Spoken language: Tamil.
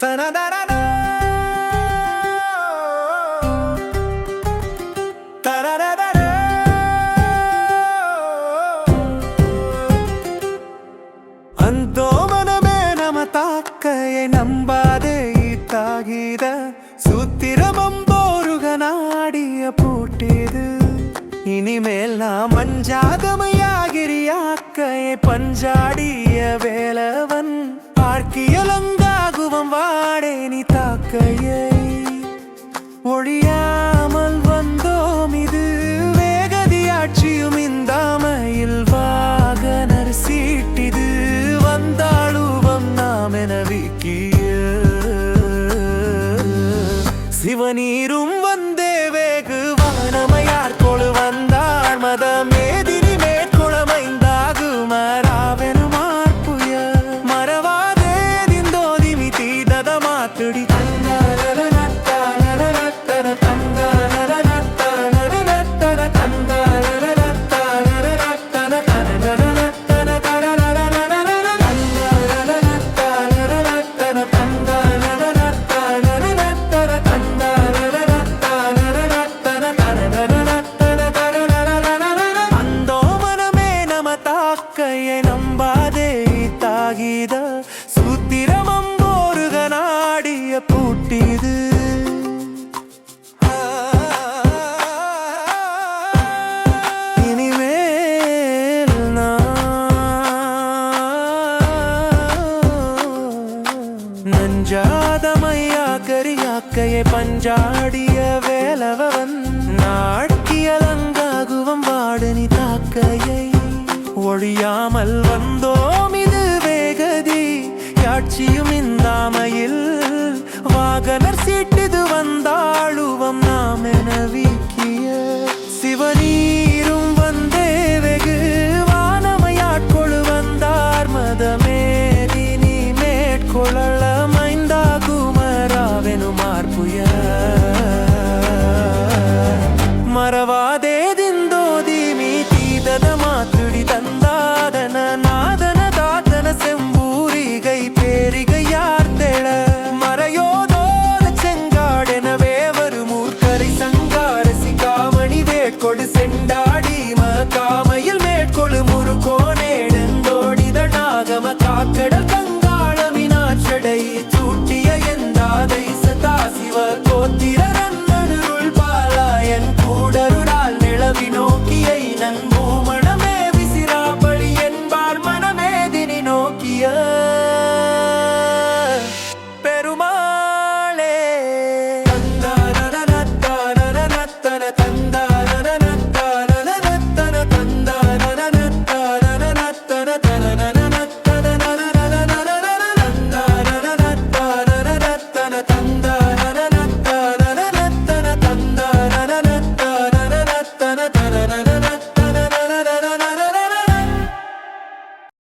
அந்தோ மனமே நம தாக்கையை நம்பாதே. தாகித சூத்திரமம்போருக நாடிய பூட்டிது. இனிமேல் நாம் அஞ்சாதமையாகிரியாக்கையை பஞ்சாடிய வேலவன். பார்க்கியலங்காகுவம் வாடே நீ தாக்கையை. ஒழியாமல் வந்தோம் இது வேகதியாட்சியும் இந்த இந்தாமையில் வாகனர் சீட்டிது வந்தாளுவம் நாம் என விக்கிய. சிவநீரும் பூட்டித சூத்திரமம் போருக நாடிய பூட்டிது நஞ்சாதமையா கரியாக்கையை பஞ்சாடிய வேலவன் நாட்கியலங்காகுவம் வாடனி தாக்கையை ஒழியாமல் வந்தோம். காட்சியும் இந்தாமையில். வாகனர் சீட்டிது வந்தாழுவம் நாம் என வீக்கிய. சிவநீரும் வந்தே வெகு. வானமையாட்கொழு வந்தார் மதமேதி நீ காக்கட